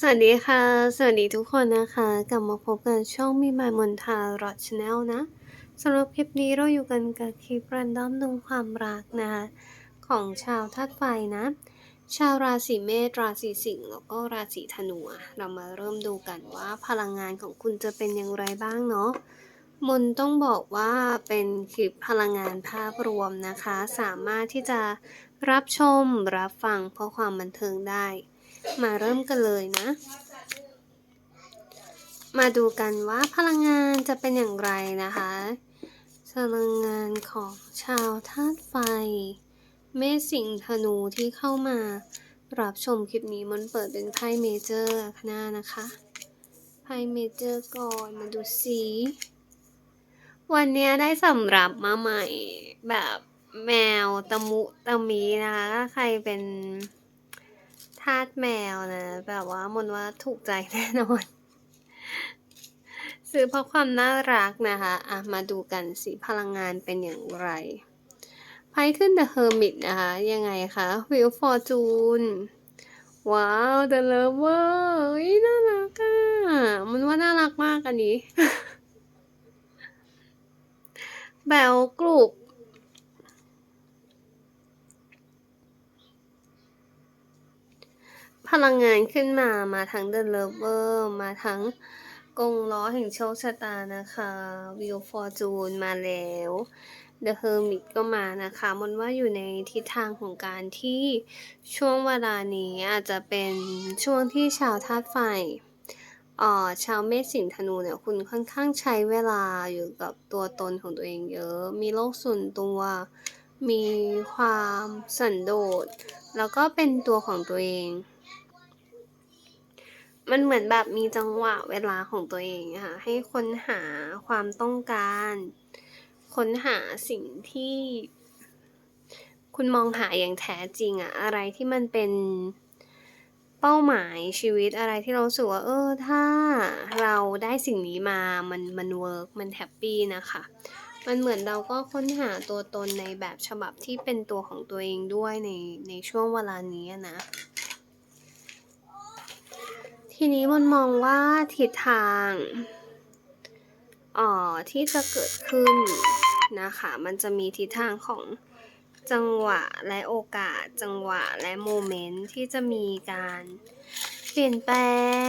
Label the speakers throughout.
Speaker 1: สวัสดีค่ะ สวัสดีทุกคนนะคะ กลับมาพบกันช่องมีมายมนทารอดชาแนลนะสำหรับคลิปนี้เราอยู่กันกับคลิปรันดอมดูความรักนะคะ ของชาวธาตุไฟนะ ชาวราศีเมษราศีสิงห์แล้วก็ราศีธนูเรามาเริ่มดูกันว่าพลังงานของคุณจะเป็นอย่างไรบ้างเนาะมนต้องบอกว่าเป็นคลิปพลังงานภาพรวมนะคะ สามารถที่จะรับชมรับฟังเพื่อความบันเทิงได้ มาเริ่มกันเลยนะ มาดูกันว่าพลังงานจะเป็นอย่างไรนะคะพลังงานของชาวธาตุไฟ เมษสิงธนูที่เข้ามารับชมคลิปนี้มันเปิดเป็นไพ่เมเจอร์ข้างหน้านะคะ ไพ่เมเจอร์ก่อนมาดูสีวันนี้ได้สำหรับมาใหม่แบบแมวตะมุตะมีนะคะถ้าใครเป็น ทาสแมวนะ แบบว่ามนว่าถูกใจแน่นอน ซื้อเพราะความน่ารักนะคะ อะ มาดูกันสิพลังงานเป็นอย่างไรไพ่ขึ้น The Hermit นะคะ ยังไงคะ Wheel Fortune ว้าว The Lover เฮ้ยน่ารักอะ มันว่าน่ารักมากอันนี้ แบลกรุบ พลังงานขึ้นมามาทั้ง The Lover มาทั้งกงล้อแห่งโชคชะตานะคะ Wheel Fortune มาแล้ว The Hermit ก็มานะคะมันว่าอยู่ในทิศทางของการที่ช่วงเวลานี้อาจจะเป็นช่วงที่ชาวธาตุไฟอ่อชาวเมษสิงห์ธนูเนี่ยคุณค่อนข้างใช้เวลาอยู่กับตัวตนของตัวเองเยอะ มีโลกส่วนตัว มีความสันโดษ แล้วก็เป็นตัวของตัวเอง มันเหมือนแบบมีจังหวะเวลาของตัวเองค่ะ ให้ค้นหาความต้องการ ค้นหาสิ่งที่ คุณมองหาอย่างแท้จริงอะอะไรที่มันเป็นเป้าหมายชีวิตอะไรที่เราสึกว่าเออ ถ้าเราได้สิ่งนี้มามันมันเวิร์กมันแฮปปี้นะคะมันเหมือนเราก็ค้นหาตัวตนในแบบฉบับที่เป็นตัวของตัวเองด้วยในในช่วงเวลานี้นะ ทีนี้มันมองว่าทิศทางอ่อที่จะเกิดขึ้นนะคะ มันจะมีทิศทางของจังหวะและโอกาส จังหวะและโมเมนต์ที่จะมีการเปลี่ยนแปล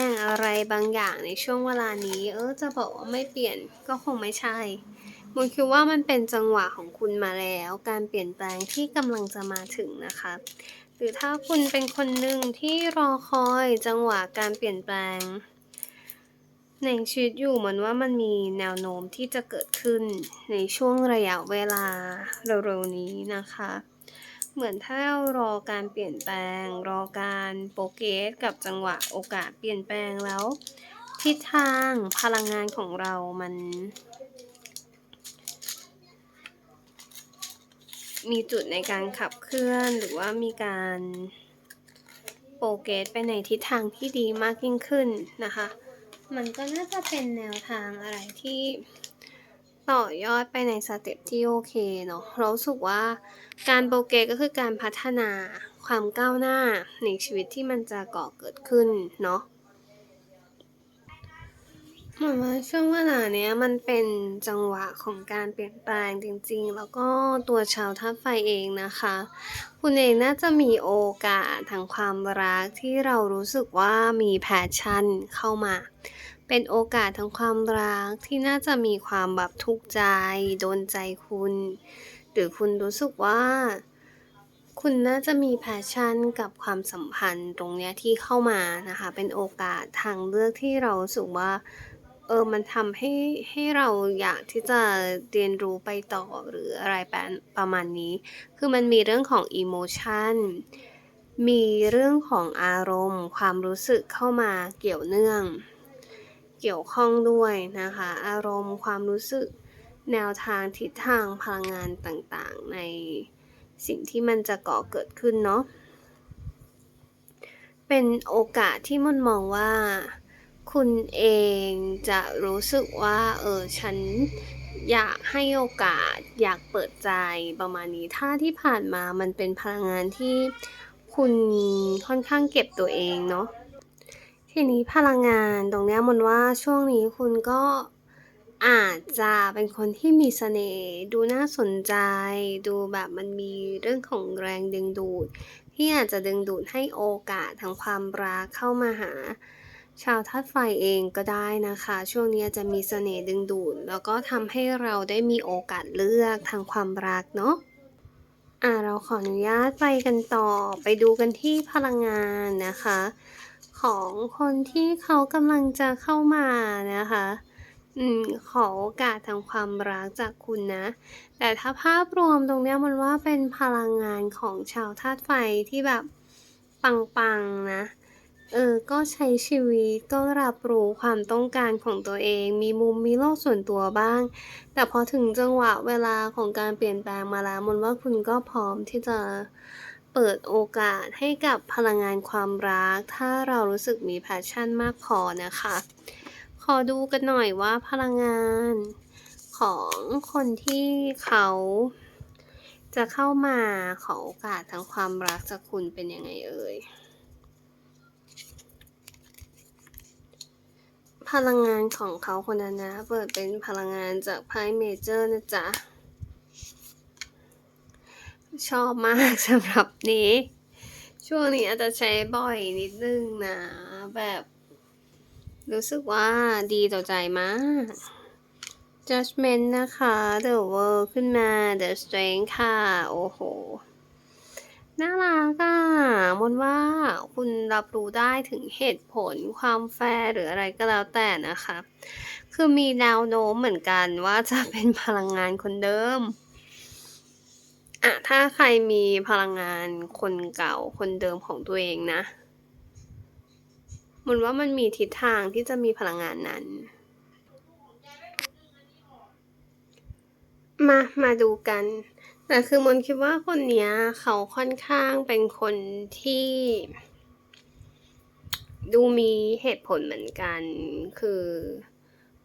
Speaker 1: งอะไรบางอย่างในช่วงเวลานี้ เออจะบอกว่าไม่เปลี่ยนก็คงไม่ใช่มนคิดว่ามันเป็นจังหวะของคุณมาแล้ว การเปลี่ยนแปลงที่กำลังจะมาถึงนะคะ หรือถ้าคุณเป็นคนหนึ่งที่รอคอยจังหวะการเปลี่ยนแปลง ในชีวิตอยู่เหมือนว่ามันมีแนวโน้มที่จะเกิดขึ้นในช่วงระยะเวลาเร็วๆนี้นะคะ เหมือนถ้าเรารอการเปลี่ยนแปลง รอการโปรเกสกับจังหวะโอกาสเปลี่ยนแปลงแล้ว ทิศทางพลังงานของเรามัน มีจุดในการขับเคลื่อนหรือว่ามีการโปรเกรสไปในทิศทางที่ดีมากยิ่งขึ้นนะคะ มันก็น่าจะเป็นแนวทางอะไรที่ต่อยอดไปในสเต็ปที่โอเคเนาะเราสึกว่าการโปรเกรสก็คือการพัฒนาความก้าวหน้าในชีวิตที่มันจะก่อเกิดขึ้นเนาะ หมือนว่าช่วงเวลาเนี้ยมันเป็นจังหวะของการเปลี่ยนแปลงจริงๆ แล้วก็ตัวชาวธาตุไฟเองนะคะ คุณเองน่าจะมีโอกาสทางความรักที่เรารู้สึกว่ามีแพชชั่นเข้ามา เป็นโอกาสทางความรักที่น่าจะมีความแบบทุกข์ใจ โดนใจคุณ หรือคุณรู้สึกว่าคุณน่าจะมีแพชชั่นกับความสัมพันธ์ตรงเนี้ยที่เข้ามานะคะ เป็นโอกาสทางเลือกที่เรารู้สึกว่า เออมันทำให้ให้เราอยากที่จะเรียนรู้ไปต่อหรืออะไรแปนประมาณนี้ คือมันมีเรื่องของ emotion มีเรื่องของอารมณ์ ความรู้สึกเข้ามาเกี่ยวเนื่อง เกี่ยวข้องด้วยนะคะ อารมณ์ความรู้สึกแนวทางทิศทางพลังงานต่างๆ ในสิ่งที่มันจะก่อเกิดขึ้นเนาะเป็นโอกาสที่มนมองว่า คุณเองจะรู้สึกว่า เออ ฉันอยากให้โอกาส อยากเปิดใจประมาณนี้ ถ้าที่ผ่านมามันเป็นพลังงานที่คุณค่อนข้างเก็บตัวเองเนาะ ทีนี้พลังงานตรงนี้ยมนว่าช่วงนี้คุณก็อาจจะเป็นคนที่มีเสน่ห์ดูน่าสนใจ ดูแบบมันมีเรื่องของแรงดึงดูด ที่อาจจะดึงดูดให้โอกาสทางความรักเข้ามาหา ชาวธาตุไฟเองก็ได้นะคะ ช่วงนี้จะมีเสน่ห์ดึงดูด แล้วก็ทำให้เราได้มีโอกาสเลือกทางความรักเนาะอะเราขออนุญาตไปกันต่อไปดูกันที่พลังงานนะคะ ของคนที่เขากำลังจะเข้ามานะคะอืมขอโอกาสทางความรักจากคุณนะ แต่ถ้าภาพรวมตรงนี้มันว่าเป็นพลังงานของชาวธาตุไฟที่แบบปังๆนะ เออ ก็ใช้ชีวิต ก็รับรู้ความต้องการของตัวเอง มีมุม มีโลกส่วนตัวบ้าง แต่พอถึงจังหวะเวลาของการเปลี่ยนแปลงมาแล้วมันว่าคุณก็พร้อมที่จะเปิดโอกาสให้กับพลังงานความรัก ถ้าเรารู้สึกมีแพชชั่นมากพอนะคะ ขอดูกันหน่อยว่าพลังงานของคนที่เขาจะเข้ามาขอโอกาสทางความรักจากคุณเป็นยังไงเอ่ย พลังงานของเขาคนนั้นนะ เปิดเป็นพลังงานจากไพ่เมเจอร์นะจ๊ะ ชอบมากสำหรับนี้ ช่วงนี้อาจจะใช้บ่อยนิดนึงนะ แบบ รู้สึกว่าดีต่อใจมาก judgment นะคะ the world ขึ้นมา the strength ค่ะ โอ้โห น่ารักอะมนว่าคุณรับรู้ได้ถึงเหตุผลความแฟร์หรืออะไรก็แล้วแต่นะคะ คือมีแนวโน้มเหมือนกันว่าจะเป็นพลังงานคนเดิมอะถ้าใครมีพลังงานคนเก่าคนเดิมของตัวเองนะ มันว่ามันมีทิศทางที่จะมีพลังงานนั้น มา มาดูกัน แต่คือมนคิดว่าคนเนี้ย เขาค่อนข้างเป็นคนที่ ดูมีเหตุผลเหมือนกัน คือ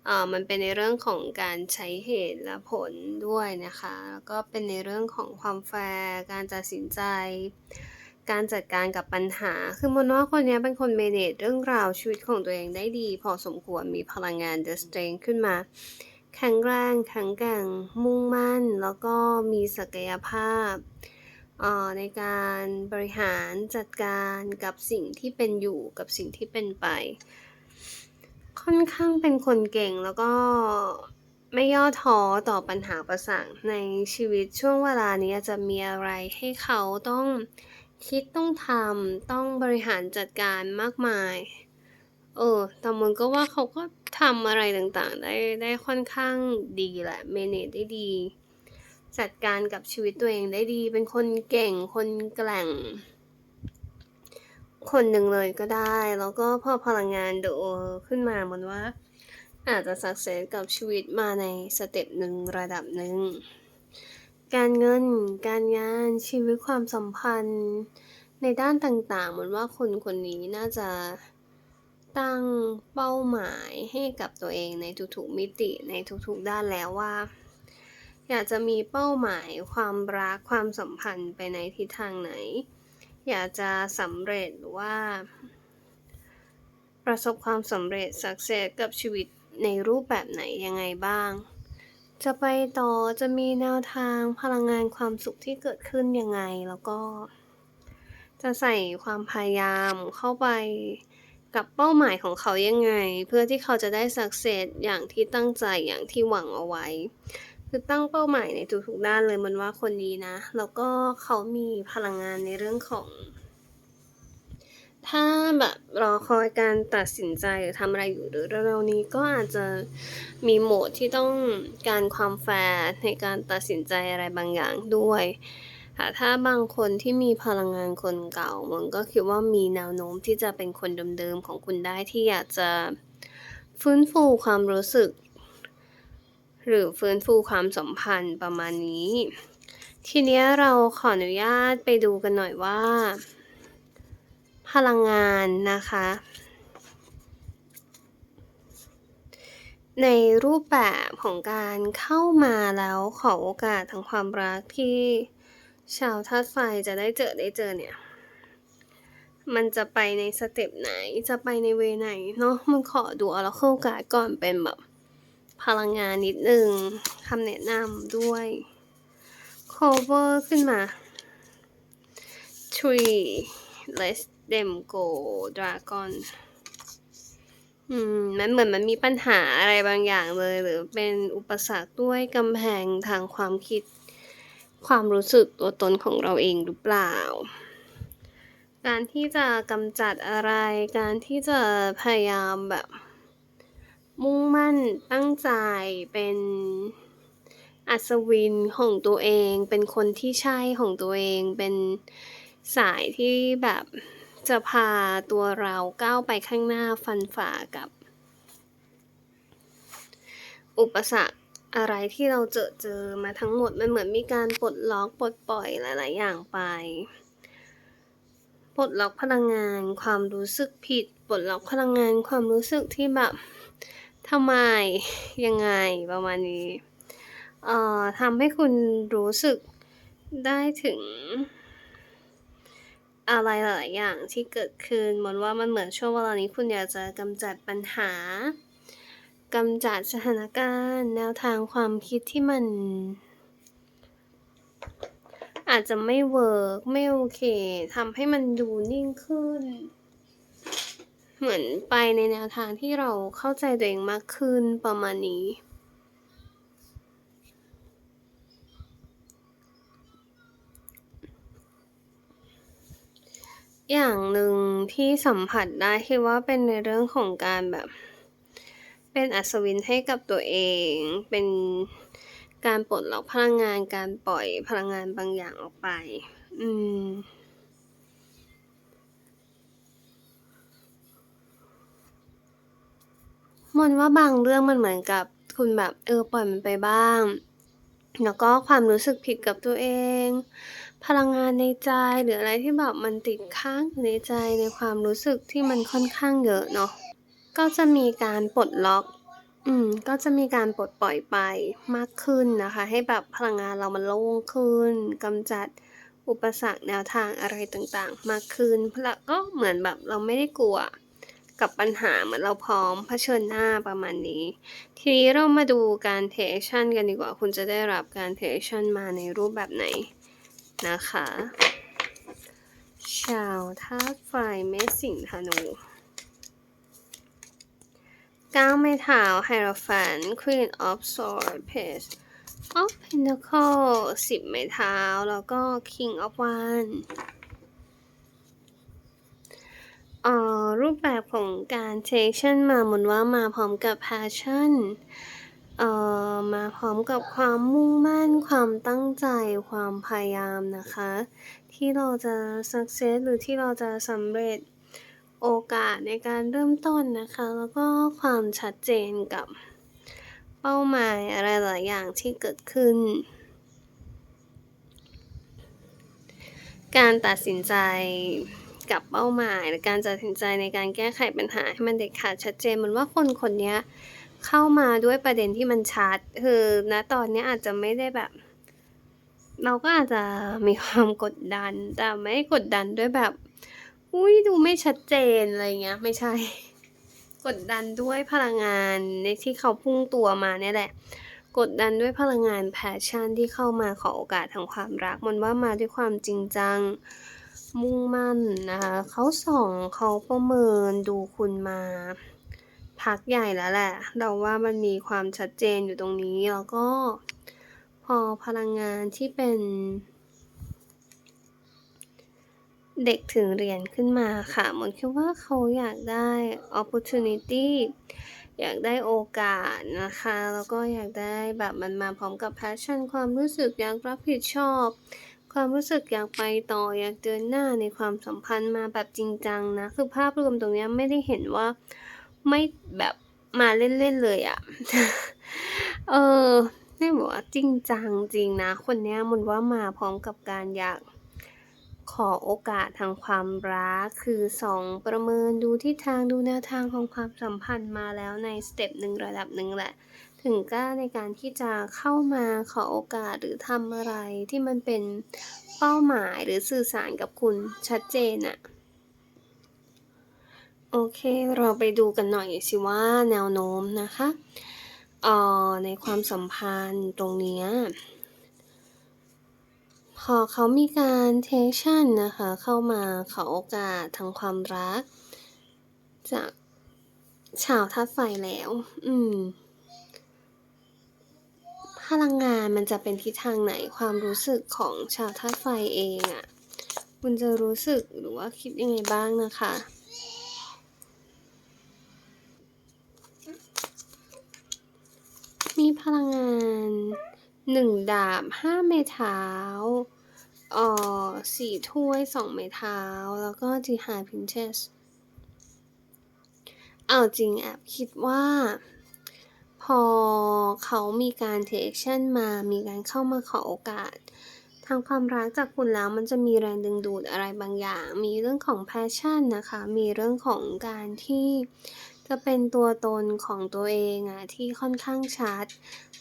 Speaker 1: เอ่อมันเป็นในเรื่องของการใช้เหตุและผลด้วยนะคะ แล้วก็เป็นในเรื่องของความแฟร์การตัดสินใจ การจัดการกับปัญหา คือมนว่าคนนี้เป็นคนเมเนจเรื่องราวชีวิตของตัวเองได้ดี พอสมควรมีพลังงาน The Strength ขึ้นมา แข็งแรงแข็งแกร่งมุ่งมั่น แล้วก็มีศักยภาพในการบริหารจัดการกับสิ่งที่เป็นอยู่กับสิ่งที่เป็นไป ค่อนข้างเป็นคนเก่งแล้วก็ไม่ย่อท้อต่อปัญหาประสางในชีวิตช่วงเวลานี้จะมีอะไรให้เขาต้องคิดต้องทำต้องบริหารจัดการมากมาย เออแต่มันก็ว่าเขาก็ ทำอะไรต่างๆ ได้ได้ค่อนข้างดีแหละ เมเนจได้ดี จัดการกับชีวิตตัวเองได้ดี เป็นคนเก่ง คนแกล่ง คนหนึ่งเลยก็ได้ แล้วก็พอพลังงานโดขึ้นมาเหมันว่า อาจจะสักเซสกับชีวิตมาในสเต็ปหนึ่งระดับหนึ่ง การเงิน การงาน ชีวิตความสัมพันธ์ ในด้านต่างๆ เหมือนว่าคนคนนี้น่าจะ ตั้งเป้าหมายให้กับตัวเองในทุกๆมิติในทุกๆด้านแล้วว่า อยากจะมีเป้าหมายความรักความสัมพันธ์ไปในทิศทางไหน อยากจะสำเร็จหรือว่า ประสบความสำเร็จสักเซสกับชีวิตในรูปแบบไหนยังไงบ้าง จะไปต่อจะมีแนวทางพลังงานความสุขที่เกิดขึ้นยังไงแล้วก็ จะใส่ความพยายามเข้าไป กับเป้าหมายของเขายังไง เพื่อที่เขาจะได้สักเซสอย่างที่ตั้งใจอย่างที่หวังเอาไว้ คือตั้งเป้าหมายในทุกๆด้านเลยมันว่าคนนี้นะ แล้วก็เขามีพลังงานในเรื่องของ ถ้าแบบรอคอยการตัดสินใจหรือทำอะไรอยู่หรือเร็วๆนี้ก็อาจจะมีโหมดที่ต้องการความแฟร์ในการตัดสินใจอะไรบางอย่างด้วย ถ้าบางคนที่มีพลังงานคนเก่า มันก็คิดว่ามีแนวโน้มที่จะเป็นคนเดิมๆของคุณได้ที่อยากจะฟื้นฟูความรู้สึก หรือฟื้นฟูความสัมพันธ์ประมาณนี้ ทีนี้เราขออนุญาตไปดูกันหน่อยว่า พลังงานนะคะ ในรูปแบบของการเข้ามาแล้วขอโอกาสทางความรักที่ ชาวธาตุไฟจะได้เจอได้เจอเนี่ย มันจะไปในสเต็ปไหนจะไปในเวไหนเนาะมันขอดู Oracle Card ก่อนเป็นแบบพลังงานนิดนึงคำแนะนำด้วย cover ขึ้นมา tree let them go dragon อืมมันเหมือนมันมีปัญหาอะไรบางอย่างเลย หรือเป็นอุปสรรคด้วยกำแพงทางความคิด ความรู้สึกตัวตนของเราเองหรือเปล่า การที่จะกำจัดอะไร การที่จะพยายามแบบ มุ่งมั่นตั้งใจเป็นอัศวินของตัวเอง เป็นคนที่ใช่ของตัวเอง เป็นสายที่แบบจะพาตัวเราก้าวไปข้างหน้าฟันฝ่ากับ อุปสรรค อะไรที่เราเจอเจอมาทั้งหมดมันเหมือนมีการปลดล็อกปลดปล่อยหลาย ๆ อย่างไป ปลดล็อกพลังงานความรู้สึกผิด ปลดล็อกพลังงานความรู้สึกที่แบบทำไมยังไงประมาณนี้เอ่อทำให้คุณรู้สึกได้ถึง อะไรหลายอย่างที่เกิดขึ้นเหมือนว่ามันเหมือนช่วงเวลานี้คุณอยากจะกำจัดปัญหา กำจัดสถานการณ์ แนวทางความคิดที่มัน อาจจะไม่เวิร์กไม่โอเคทำให้มันดูนิ่งขึ้น เหมือนไปในแนวทางที่เราเข้าใจตัวเองมากขึ้นประมาณนี้อย่างหนึ่งที่สัมผัสได้คิดว่าเป็นในเรื่องของการแบบ เป็นอัศวินให้กับตัวเอง เป็นการปลดล็อกพลังงาน การปล่อยพลังงานบางอย่างออกไป อืมมนว่าบางเรื่องมันเหมือนกับคุณแบบเออปล่อยมันไปบ้าง แล้วก็ความรู้สึกผิดกับตัวเอง พลังงานในใจหรืออะไรที่แบบมันติดค้างอยู่ในใจในความรู้สึกที่มันค่อนข้างเยอะเนาะ ก็จะมีการปลดล็อก อืม ก็จะมีการปลดปล่อยไปมากขึ้นนะคะ ให้แบบพลังงานเรามันโล่งขึ้นกำจัดอุปสรรคแนวทางอะไรต่างๆ มากขึ้นแล้วก็เหมือนแบบเราไม่ได้กลัวกับปัญหาเหมือนเราพร้อมเผชิญหน้าประมาณนี้ ทีนี้เรามาดูการเทคชั่นกันดีกว่า คุณจะได้รับการเทคชั่นมาในรูปแบบไหนนะคะ ชาวธาตุไฟเมสิงธนู ก้าวไม้เท้าไฮโรฟัน Queen of Swords Page of Pentacle สิบไม้เท้า แล้วก็ King of Wands รูปแบบของการเทคชั่นมาเหมือนว่ามาพร้อมกับ passion มาพร้อมกับความมุ่งมั่น ความตั้งใจ ความพยายามนะคะ ที่เราจะ success หรือที่เราจะสำเร็จ โอกาสในการเริ่มต้นนะคะ แล้วก็ความชัดเจนกับเป้าหมายอะไรหลายอย่างที่เกิดขึ้น การตัดสินใจกับเป้าหมายหรือการตัดสินใจในการแก้ไขปัญหาให้มันเด็ดขาดชัดเจนเหมือนว่าคนคนนี้เข้ามาด้วยประเด็นที่มันชัดคือณตอนนี้อาจจะไม่ได้แบบ เราก็อาจจะมีความกดดัน แต่ไม่กดดันด้วยแบบ อุ้ยดูไม่ชัดเจนอะไรเงี้ย ไม่ใช่ กดดันด้วยพลังงานในที่เขาพุ่งตัวมาเนี่ยแหละ กดดันด้วยพลังงานแพชชั่นที่เข้ามาขอโอกาสทางความรัก มันว่ามาด้วยความจริงจังมุ่งมั่นนะคะเขาส่องเขาประเมินดูคุณมาพักใหญ่แล้วแหละ เราว่ามันมีความชัดเจนอยู่ตรงนี้แล้วก็พอพลังงานที่เป็น เด็กถึงเรียนขึ้นมาค่ะมนคิดว่าเขาอยากได้ opportunity อยากได้โอกาสนะคะ แล้วก็อยากได้แบบมันมาพร้อมกับ passion ความรู้สึกอยากรับผิดชอบ ความรู้สึกอยากไปต่ออยากเดินหน้าในความสัมพันธ์มาแบบจริงจังนะ คือภาพรวมตรงนี้ไม่ได้เห็นว่าไม่แบบมาเล่นๆเลยอะเออไม่บอกว่าจริงจังจริงนะ คนเนี้ยมันว่ามาพร้อมกับการอยาก อโอกาสทางความรัก คือสองประเมินดูทิศทางดูแนวทางของความสัมพันธ์มาแล้วในสเต็ปหนึ่งระดับหนึ่งแหละ ถึงกล้าในการที่จะเข้ามาขอโอกาสหรือทำอะไรที่มันเป็นเป้าหมายหรือสื่อสารกับคุณชัดเจนอะโอเค เราไปดูกันหน่อยสิว่าแนวโน้มนะคะเอ่อในความสัมพันธ์ตรงเนี้ย พอเขามีการเทคชั่นนะคะเข้ามาขอโอกาสทางความรัก จากชาวธาตุไฟแล้ว อืม พลังงานมันจะเป็นทิศทางไหนความรู้สึกของชาวธาตุไฟเองอะ่ะคุณจะรู้สึกหรือว่าคิดยังไงบ้างนะคะ มีพลังงาน หนึ่งดาบห้าไม้เท้าเอ่อสี่ถ้วยสองไม้เท้า แล้วก็จีฮาพินเทสเอาจริงแอบคิดว่า พอเขามีการเทคชั่นมามีการเข้ามาขอโอกาส ทางความรักจากคุณแล้วมันจะมีแรงดึงดูดอะไรบางอย่าง มีเรื่องของแพชชั่นนะคะ มีเรื่องของการที่ จะเป็นตัวตนของตัวเองอะที่ค่อนข้างชัด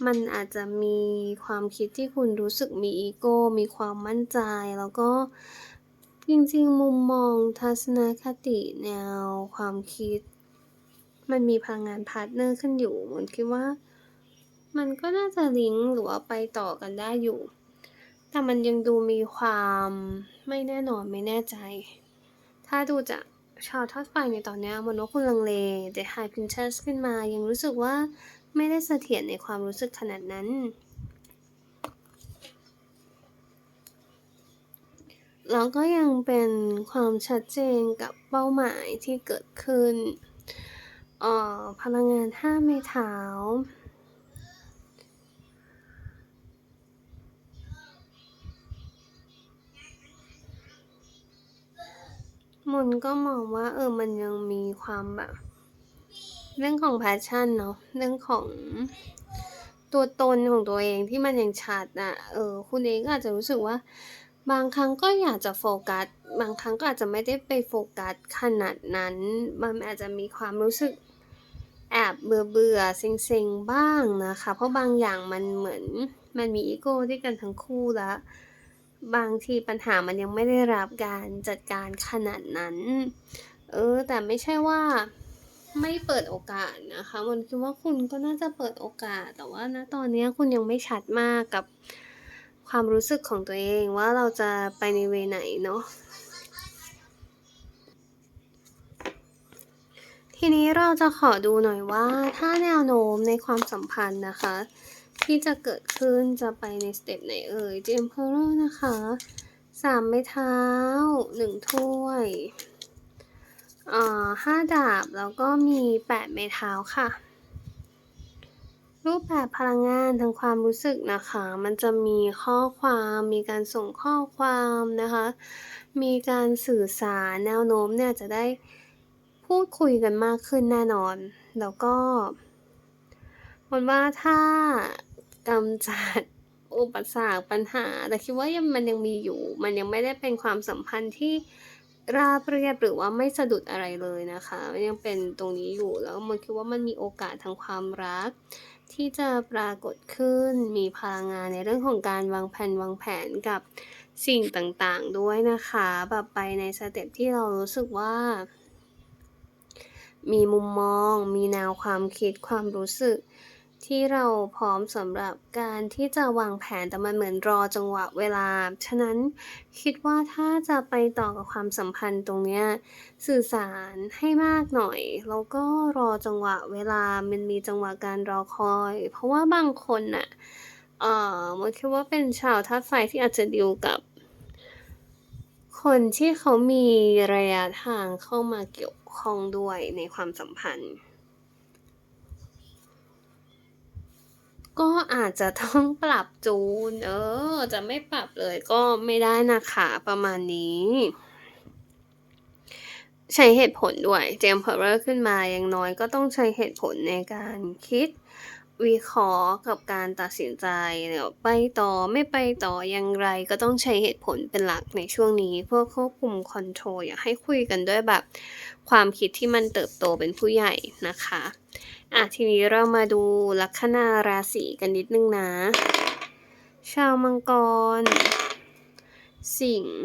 Speaker 1: มันอาจจะมีความคิดที่คุณรู้สึกมีอีโก้ มีความมั่นใจ แล้วก็จริงๆ มุมมองทัศนคติแนวความคิด มันมีพลังงานพาร์ทเนอร์ขึ้นอยู่มนคิดว่า มันก็น่าจะลิงก์หรือว่าไปต่อกันได้อยู่ แต่มันยังดูมีความไม่แน่นอนไม่แน่ใจ ถ้าดูจาก ชาวทอดไฟในตอนนี้มนว่าคุณลังเลแต่ไฮพินเชสขึ้นมายังรู้สึกว่าไม่ได้เสถียรในความรู้สึกขนาดนั้น แล้วก็ยังเป็นความชัดเจนกับเป้าหมายที่เกิดขึ้นออพลังงานห้าไม้เท้า มนก็มองว่า เออมันยังมีความแบบเรื่องของแพชชั่นเนาะเรื่องของตัวตนของตัวเองที่มันยังชัดอะเออ คุณเองก็อาจจะรู้สึกว่า บางครั้งก็อยากจะโฟกัส บางครั้งก็อาจจะไม่ได้ไปโฟกัสขนาดนั้น มันอาจจะมีความรู้สึกแอบเบื่อเบื่อเซ็งเซ็งๆบ้างนะคะ เพราะบางอย่างมันเหมือนมันมีอีโก้ที่กันทั้งคู่แล้ว บางทีปัญหามันยังไม่ได้รับการจัดการขนาดนั้น เออ แต่ไม่ใช่ว่าไม่เปิดโอกาสนะคะ มันคิดว่าคุณก็น่าจะเปิดโอกาส แต่ว่าณตอนนี้คุณยังไม่ชัดมากกับความรู้สึกของตัวเองว่าเราจะไปในเวไหนเนาะ ทีนี้เราจะขอดูหน่อยว่าถ้าแนวโน้มในความสัมพันธ์นะคะ ที่จะเกิดขึ้นจะไปในสเต็ปไหนเอ่ยเจมเพอร์นะคะสามไม้เท้าหนึ่งถ้วยห้าดาบ แล้วก็มีแปดไม้เท้าค่ะ รูปแบบพลังงานทางความรู้สึกนะคะ มันจะมีข้อความมีการส่งข้อความนะคะ มีการสื่อสารแนวโน้มเนี่ยจะได้พูดคุยกันมากขึ้นแน่นอน แล้วก็มันว่าถ้า กำจัดอุปสรรคปัญหา แต่คิดว่ายังมันยังมีอยู่ มันยังไม่ได้เป็นความสัมพันธ์ที่ราบเรียบหรือว่าไม่สะดุดอะไรเลยนะคะมันยังเป็นตรงนี้อยู่แล้วมันคิดว่ามันมีโอกาสทางความรัก ที่จะปรากฏขึ้นมีพลังงานในเรื่องของการวางแผนวางแผนกับสิ่งต่างๆด้วยนะคะแบบไปในสเต็ปที่เรารู้สึกว่า มีมุมมอง มีแนวความคิดความรู้สึก ที่เราพร้อมสำหรับการที่จะวางแผนแต่มันเหมือนรอจังหวะเวลา ฉะนั้นคิดว่าถ้าจะไปต่อกับความสัมพันธ์ตรงเนี้ยสื่อสารให้มากหน่อย แล้วก็รอจังหวะเวลามันมีจังหวะการรอคอย เพราะว่าบางคนน่ะเอ่อมันคิดว่าเป็นชาวธาตุไฟที่อาจจะดีลกับ คนที่เขามีระยะทางเข้ามาเกี่ยวข้องด้วยในความสัมพันธ์ ก็อาจจะต้องปรับจูน เออ จะไม่ปรับเลยก็ไม่ได้นะคะประมาณนี้ ใช้เหตุผลด้วยเจมเพอร์ขึ้นมาอย่างน้อยก็ต้องใช้เหตุผลในการคิดวิเคราะห์กับการตัดสินใจเดี๋ยไปต่อไม่ไปต่ออย่างไรก็ต้องใช้เหตุผลเป็นหลักในช่วงนี้ เพื่อควบคุมคอนโทรลอยากให้คุยกันด้วยแบบ ความคิดที่มันเติบโตเป็นผู้ใหญ่นะคะ อะทีนี้เรามาดูลัคนาราศีกันนิดนึงนะ ชาวมังกร สิงห์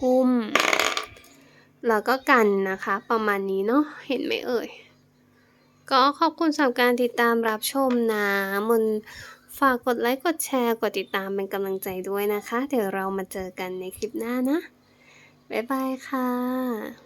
Speaker 1: กุมแล้วก็กันนะคะ ประมาณนี้เนาะเห็นไหมเอ่ย ก็ขอบคุณสำหรับการติดตามรับชมนะมนฝากกดไลค์กดแชร์กดติดตามเป็นกำลังใจด้วยนะคะ เดี๋ยวเรามาเจอกันในคลิปหน้านะ บ๊ายบายค่ะ